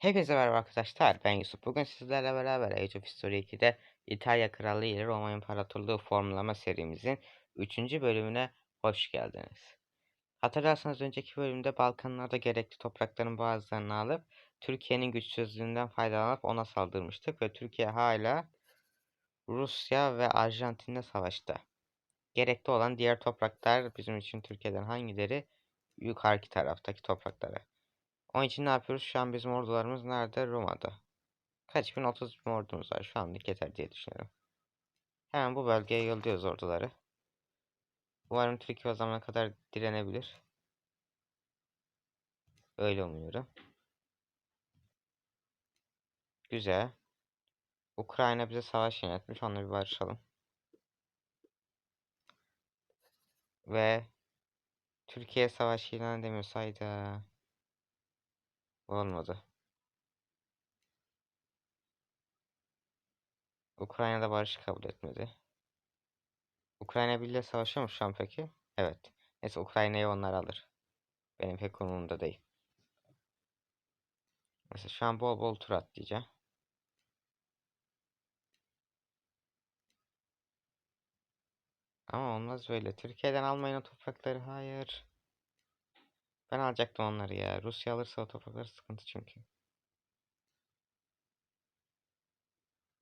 Hepinize merhaba arkadaşlar. Ben Yusuf. Bugün sizlerle beraber Age of History 2'de İtalya Krallığı ile Roma İmparatorluğu formlama serimizin 3. bölümüne hoş geldiniz. Hatırlarsanız önceki bölümde Balkanlarda gerekli toprakların bazılarını alıp Türkiye'nin güçsüzlüğünden faydalanıp ona saldırmıştık ve Türkiye hala Rusya ve Arjantin'le savaşta. Gerekli olan diğer topraklar bizim için Türkiye'den hangileri? Yukarıki taraftaki topraklara. Onun için ne yapıyoruz? Şu an bizim ordularımız nerede? Roma'da. Kaç bin? 30 bin ordumuz var. Şu anlık yeter diye düşünüyorum. Hemen bu bölgeye yolluyoruz orduları. Umarım Türkiye o zamana kadar direnebilir. Öyle umuyorum. Güzel. Ukrayna bize savaş yönetmiş. Onunla bir barışalım. Ve Türkiye savaş ilan edemiyorsaydı olmadı. Ukrayna'da barış kabul etmedi. Ukrayna biriyle savaşıyor mu şu an peki? Evet. Neyse Ukrayna'yı onlar alır. Benim pek umurumda değil. Mesela şu an bol bol tur atlayacağım. Ama olmaz böyle. Türkiye'den almayın o toprakları. Hayır. Ben alacaktım onları ya. Rusya alırsa o sıkıntı çünkü.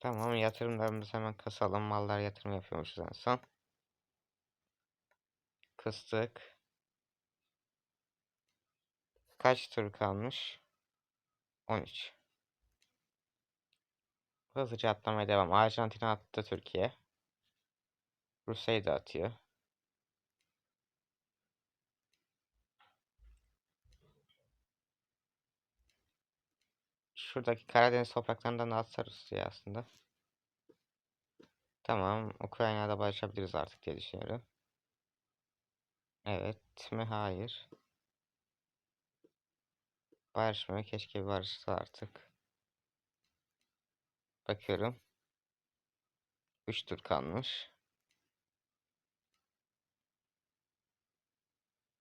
Tamam yatırımlarımızı hemen kasalım. Mallar yatırım yapıyormuşuz en son. Kıstık. Kaç tur kalmış? 13. Hızlıca atlamaya devam. Arjantin attı Türkiye. Rusya'yı da atıyor. Şuradaki Karadeniz topraklarından da atsa Rusya aslında. Tamam. Ukrayna'da barışabiliriz artık diye düşünüyorum. Evet mi? Hayır. Barışmıyor. Keşke bir barışsa artık. Bakıyorum. 3 tur kalmış.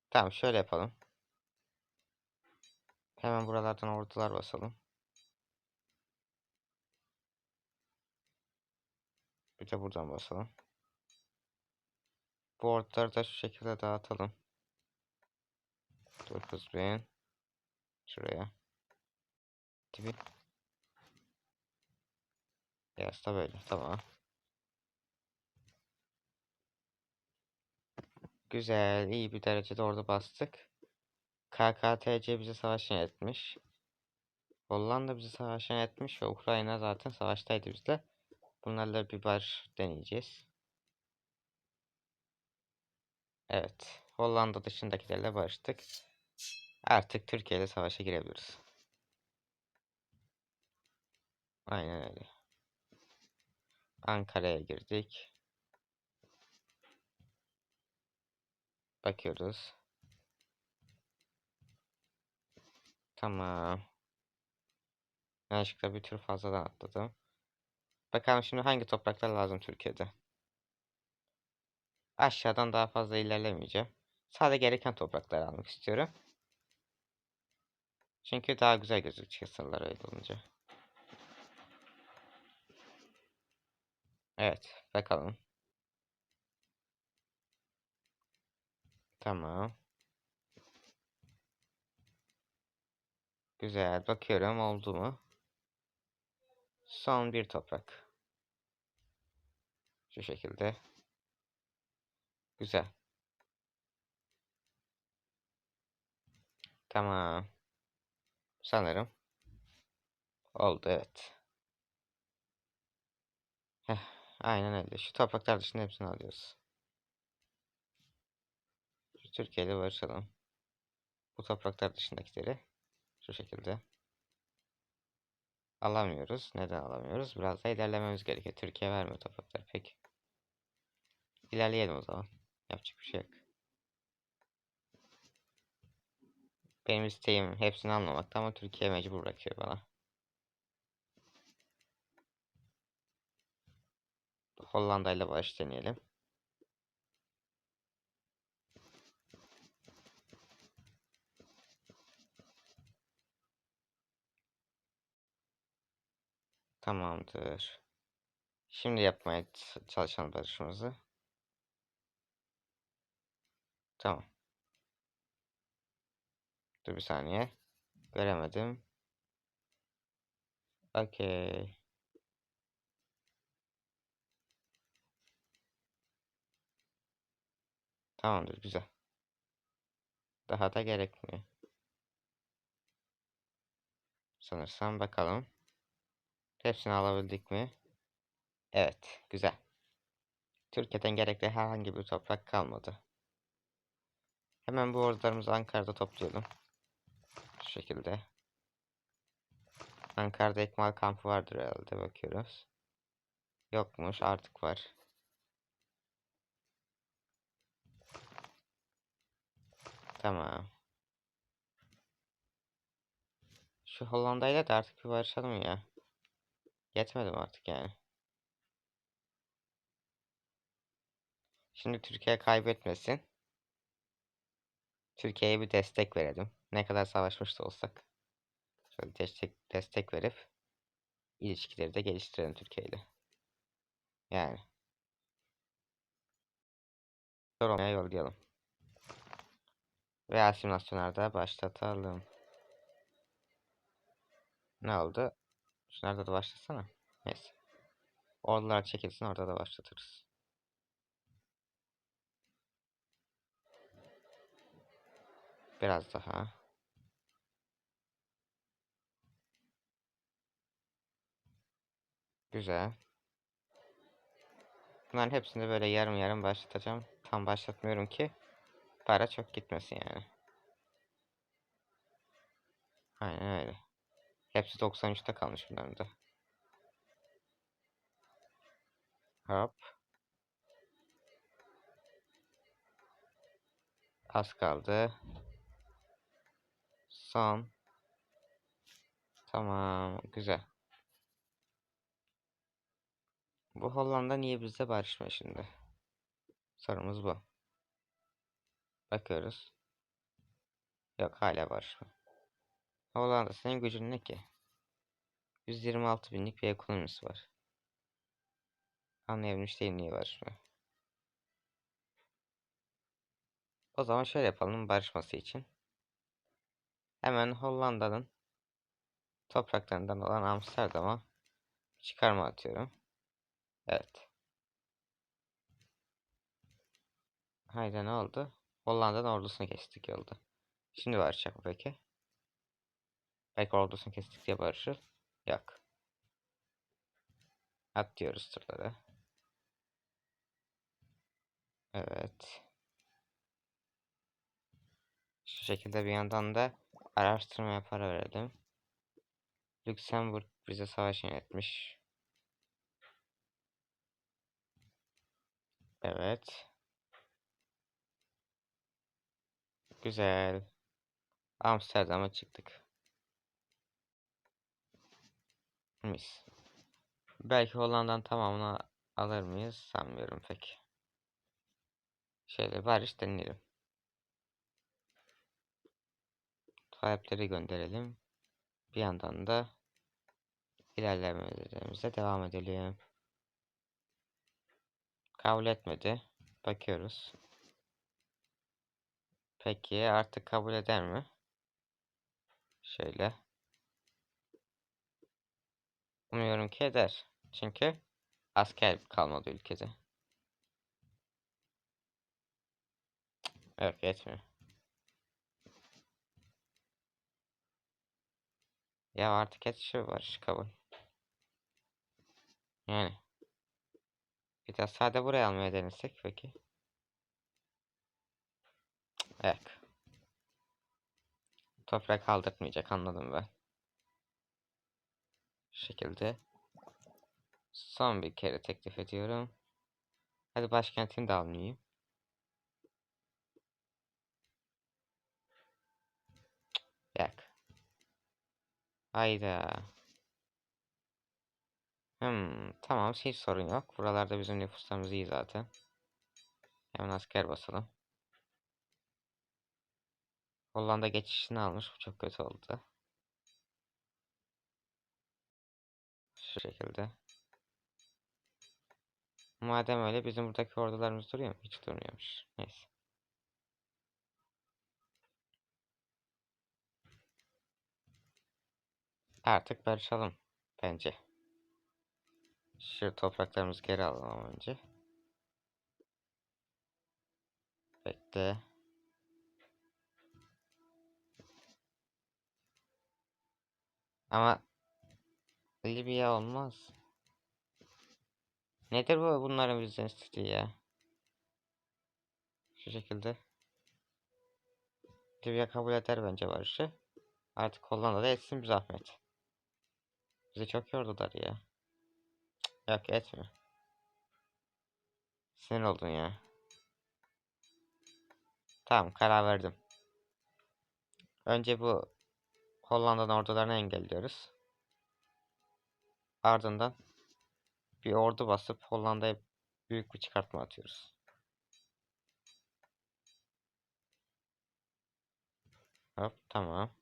Tamam şöyle yapalım. Hemen buralardan ordular basalım. Bir de buradan basalım. Bu orduları da şu şekilde dağıtalım. 9000 Şuraya. Tipi. Yes da böyle. Tamam. Güzel. iyi bir derecede orada bastık. KKTC bize savaş etmiş. Hollanda bize savaş etmiş ve Ukrayna zaten savaştaydı bizle. Bunlarla bir bar deneyeceğiz. Evet. Hollanda dışındakilerle barıştık. Artık Türkiye ile savaşa girebiliriz. Aynen öyle. Ankara'ya girdik. Bakıyoruz. Tamam. Yanlışlıkla bir tür fazladan atladım. Bakalım şimdi hangi topraklar lazım Türkiye'de. Aşağıdan daha fazla ilerlemeyeceğim. Sadece gereken toprakları almak istiyorum. Çünkü daha güzel gözükecek sırlar öyle olunca. Evet. Bakalım. Tamam. Güzel. Bakıyorum oldu mu? Son bir toprak. Şu şekilde. Güzel. Tamam. Sanırım. Oldu evet. Heh, aynen öyle. Şu topraklar dışında hepsini alıyoruz. Şu Türkiye'yle barışalım. Bu topraklar dışındakileri şu şekilde alamıyoruz. Neden alamıyoruz? Biraz daha ilerlememiz gerekiyor. Türkiye vermiyor toprakları. Peki. İlerleyelim o zaman. Yapacak bir şey yok. Benim isteğim hepsini almamakta ama Türkiye mecbur bırakıyor bana. Hollanda ile barış deneyelim. Tamamdır. Şimdi yapmaya çalışalım barışımızı. Tamam. Dur bir saniye. Göremedim. Okey. Tamamdır güzel. Daha da gerekmiyor. Sanırsam bakalım. Hepsini alabildik mi? Evet, güzel. Türkiye'den gerekli herhangi bir toprak kalmadı. Hemen bu ordularımızı Ankara'da toplayalım. Şu şekilde. Ankara'da ekmal kampı vardır herhalde bakıyoruz. Yokmuş artık var. Tamam. Şu Hollanda'yla da artık bir barışalım ya. Yetmedi mi artık yani? Şimdi Türkiye kaybetmesin. Türkiye'ye bir destek verelim. Ne kadar savaşmış da olsak. Şöyle destek, destek verip ilişkileri de geliştirelim Türkiye ile. Yani. Roma'ya yollayalım. Ve asimilasyonlarda başlatalım. Ne oldu? Şunlarda da başlasana. Neyse. Ordular çekilsin orada da başlatırız. Biraz daha. Güzel. Bunların hepsini böyle yarım yarım başlatacağım. Tam başlatmıyorum ki para çok gitmesin yani. Aynen öyle. Hepsi 93'te kalmış bunların da. Hop. Az kaldı. Son. Tamam. Güzel. Bu Hollanda niye bizle barışmıyor şimdi? Sorumuz bu. Bakıyoruz. Yok hala barışmıyor. Hollanda senin gücün ne ki? 126 binlik bir ekonomisi var. Anlayabilmiş değil niye barışmıyor. O zaman şöyle yapalım barışması için. Hemen Hollanda'nın topraklarından olan Amsterdam'a çıkarma atıyorum. Evet. Haydi ne oldu? Hollanda'nın ordusunu kestik yolda. Şimdi barışacak mı peki? Belki ordusunu kestik diye barışır. Yok. At diyoruz. Evet. Şu şekilde bir yandan da araştırmaya para verelim. Lüksemburg bize savaş yönetmiş. Evet. Güzel. Amsterdam'a çıktık. Mis. Belki Hollanda'nın tamamını alır mıyız? Sanmıyorum pek. Şöyle barış deneyelim. Talepleri gönderelim. Bir yandan da ilerlemelerimize devam edelim. Kabul etmedi. Bakıyoruz. Peki artık kabul eder mi? Şöyle. Umuyorum ki eder. Çünkü asker kalmadı ülkede. Evet yetmiyor. Ya artık et şu var kabul. Yani. Bir daha sade buraya almaya denesek peki. Evet. Toprak kaldırtmayacak anladım ben. Şu şekilde. Son bir kere teklif ediyorum. Hadi başkentini de almayayım. Hayda. Hmm, tamam hiç sorun yok. Buralarda bizim nüfuslarımız iyi zaten. Hemen asker basalım. Hollanda geçişini almış. Bu çok kötü oldu. Şu şekilde. Madem öyle bizim buradaki ordularımız duruyor mu? Hiç durmuyormuş. Neyse. Artık barışalım bence. Şu topraklarımızı geri alalım önce. Bekle. Ama Libya olmaz. Nedir bu bunların bizden istediği ya? Şu şekilde. Libya kabul eder bence barışı. Artık Hollanda da etsin bir zahmet. Bizi çok yordular ya. Yok etmiyor. Sinir oldun ya. Tamam karar verdim. Önce bu Hollanda'nın ordularını engelliyoruz. Ardından bir ordu basıp Hollanda'ya büyük bir çıkartma atıyoruz. Hop tamam.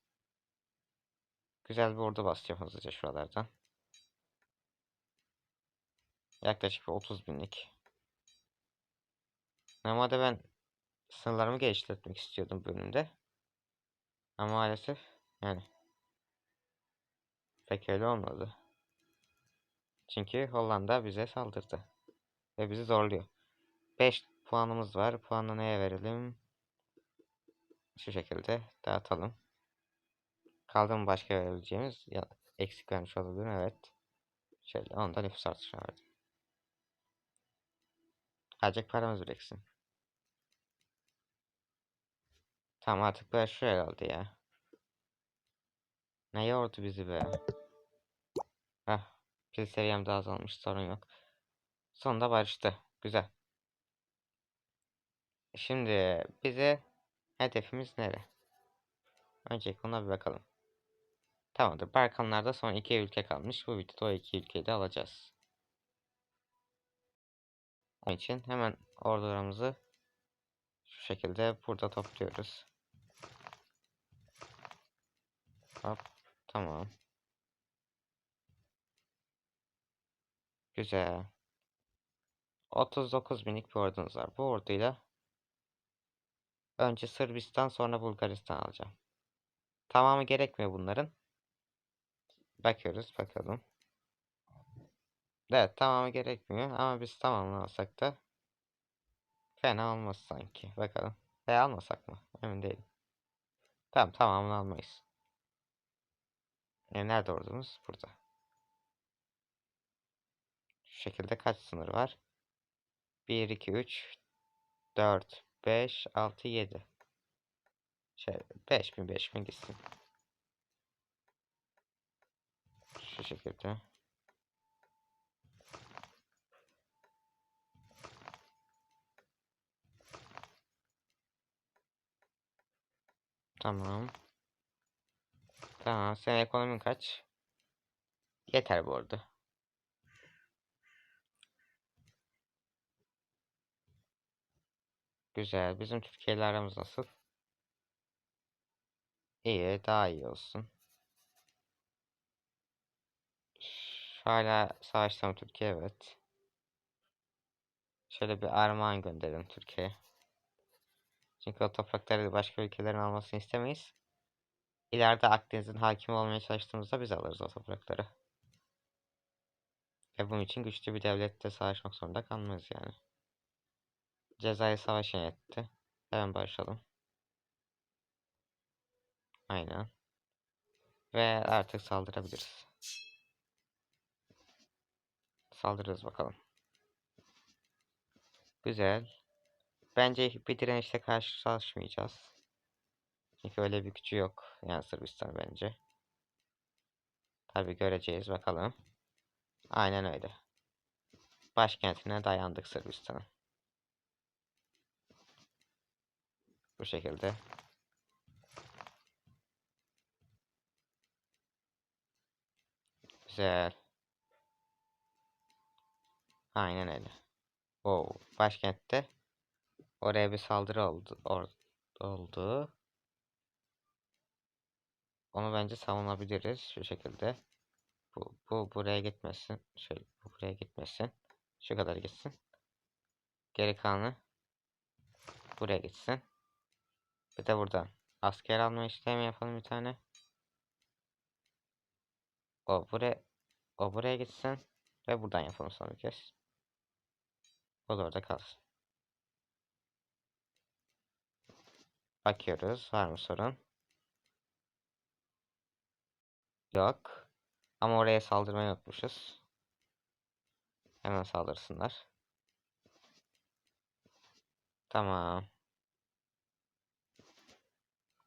Güzel bir ordu basacağım hızlıca şuralardan. Yaklaşık bir 30 binlik. Normalde ben sınırlarımı geliştirmek istiyordum bölümde. Ama maalesef yani pek öyle olmadı. Çünkü Hollanda bize saldırdı. Ve bizi zorluyor. 5 puanımız var. Puanı neye verelim? Şu şekilde dağıtalım. Kaldı mı başka verebileceğimiz? Ya, eksik vermiş olabilir evet. Şöyle onda nüfus artışı verdim. Azıcık paramız biriksin. Tamam artık böyle şu herhalde ya. Ne yordu bizi be. Heh. Pil seviyem de azalmış sorun yok. Sonunda barıştı. Güzel. Şimdi bize hedefimiz nere? Öncelikle ona bir bakalım. Tamamdır. Balkanlarda son iki ülke kalmış. Bu videoda o iki ülkeyi de alacağız. Onun için hemen ordularımızı şu şekilde burada topluyoruz. Hop. Tamam. Güzel. 39 binlik bir ordunuz var. Bu orduyla önce Sırbistan sonra Bulgaristan alacağım. Tamamı gerekmiyor bunların. Bakıyoruz bakalım. Evet tamamı gerekmiyor ama biz tamamını alsak da fena olmaz sanki. Bakalım. E almasak mı? Emin değilim. Tamam tamamını almayız. E, nerede ordumuz? Burada. Şu şekilde kaç sınır var? 1, 2, 3, 4, 5, 6, 7. Şey, 5000 5000 gitsin. Şu şekilde. Tamam. Tamam. Senin ekonomin kaç? Yeter bu arada. Güzel. Bizim Türkiye ile aramız nasıl? İyi. Daha iyi olsun. Hala savaşta Türkiye? Evet. Şöyle bir armağan gönderelim Türkiye'ye. Çünkü o toprakları başka ülkelerin almasını istemeyiz. İleride Akdeniz'in hakim olmaya çalıştığımızda biz alırız o toprakları. Ve bunun için güçlü bir devlette savaşmak zorunda kalmayız yani. Cezayir savaşı etti. Hemen barışalım. Aynen. Ve artık saldırabiliriz. Saldırırız bakalım. Güzel. Bence bir direnişle karşılaşmayacağız. Çünkü öyle bir gücü yok. Yani Sırbistan bence. Tabi göreceğiz bakalım. Aynen öyle. Başkentine dayandık Sırbistan'ın. Bu şekilde. Güzel. Aynen öyle. Oo, başkentte oraya bir saldırı oldu. Or oldu. Onu bence savunabiliriz şu şekilde. Bu, bu buraya gitmesin. Şöyle bu buraya gitmesin. Şu kadar gitsin. Geri kalanı buraya gitsin. Bir de buradan asker alma işlemi yapalım bir tane. O buraya o buraya gitsin ve buradan yapalım son bir kez. O da orada kalsın. Bakıyoruz. Var mı sorun? Yok. Ama oraya saldırmayı unutmuşuz. Hemen saldırsınlar. Tamam.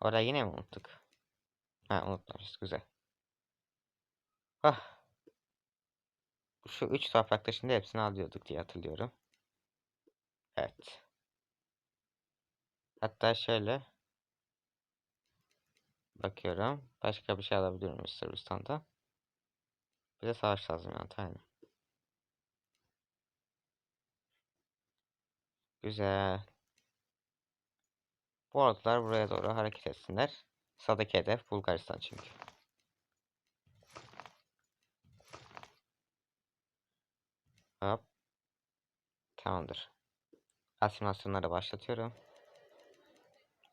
Orayı yine mi unuttuk? Ha unutmamışız. Güzel. Ah. Şu üç toprakta şimdi hepsini alıyorduk diye hatırlıyorum. Evet. Hatta şöyle. Bakıyorum. Başka bir şey alabilir miyiz Sırbistan'da? Bir de savaş tazminatı aynen. Güzel. Bu ordular buraya doğru hareket etsinler. Sağdaki hedef Bulgaristan çünkü. Hop. Tamamdır. Asimilasyonları başlatıyorum.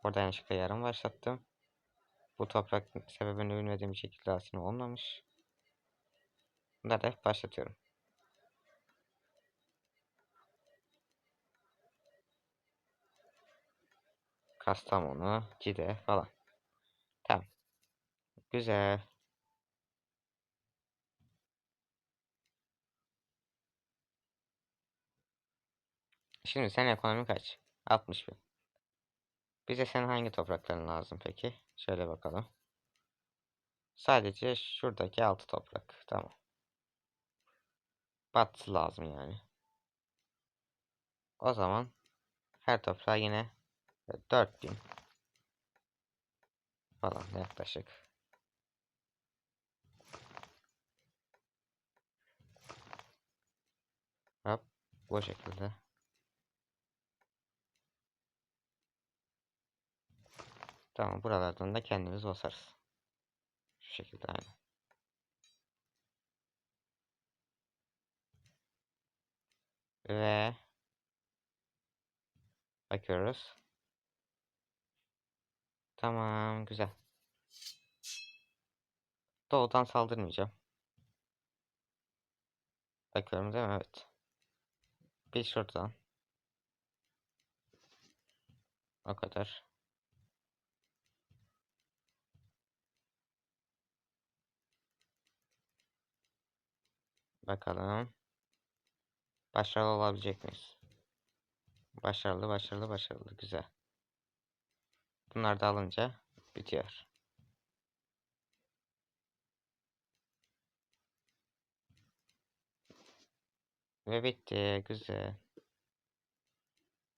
Orada yanlışlıkla yarım başlattım. Bu toprak sebebini bilmediğim şekilde asim olmamış. Bunları da başlatıyorum. Kastamonu, Cide falan. Tamam. Güzel. Şimdi sen ekonomi kaç? 60 bin. Bize senin hangi toprakların lazım peki? Şöyle bakalım. Sadece şuradaki altı toprak. Tamam. Batı lazım yani. O zaman her toprağa yine 4000 falan yaklaşık. Hop bu şekilde. Tamam buralardan da kendimiz basarız. Şu şekilde aynı. Ve bakıyoruz. Tamam güzel. Doğudan saldırmayacağım. Bakıyorum değil mi? Evet. Bir şuradan. O kadar. Bakalım. Başarılı olabilecek miyiz? Başarılı, başarılı, başarılı. Güzel. Bunlar da alınca bitiyor. Ve bitti. Güzel.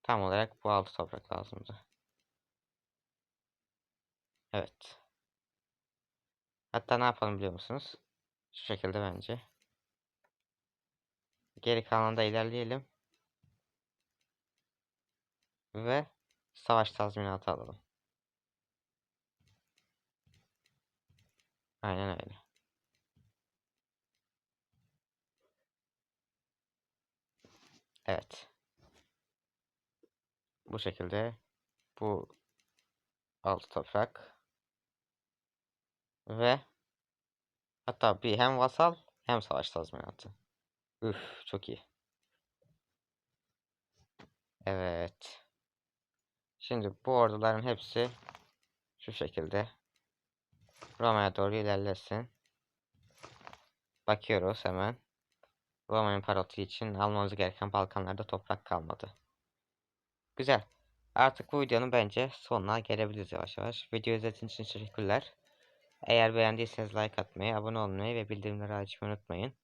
Tam olarak bu altı toprak lazımdı. Evet. Hatta ne yapalım biliyor musunuz? Şu şekilde bence. Geri kalanında ilerleyelim. Ve savaş tazminatı alalım. Aynen öyle. Evet. Bu şekilde bu altı toprak ve hatta bir hem vasal hem savaş tazminatı. Üf çok iyi. Evet. Şimdi bu orduların hepsi şu şekilde Roma'ya doğru ilerlesin. Bakıyoruz hemen. Roma İmparatorluğu için almamız gereken Balkanlarda toprak kalmadı. Güzel. Artık bu videonun bence sonuna gelebiliriz yavaş yavaş. Video izlediğiniz için teşekkürler. Eğer beğendiyseniz like atmayı, abone olmayı ve bildirimleri açmayı unutmayın.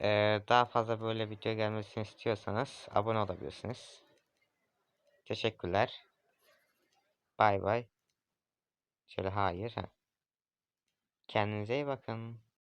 Ee, daha fazla böyle video gelmesini istiyorsanız abone olabilirsiniz. Teşekkürler. Bay bay. Şöyle hayır. Ha. Kendinize iyi bakın.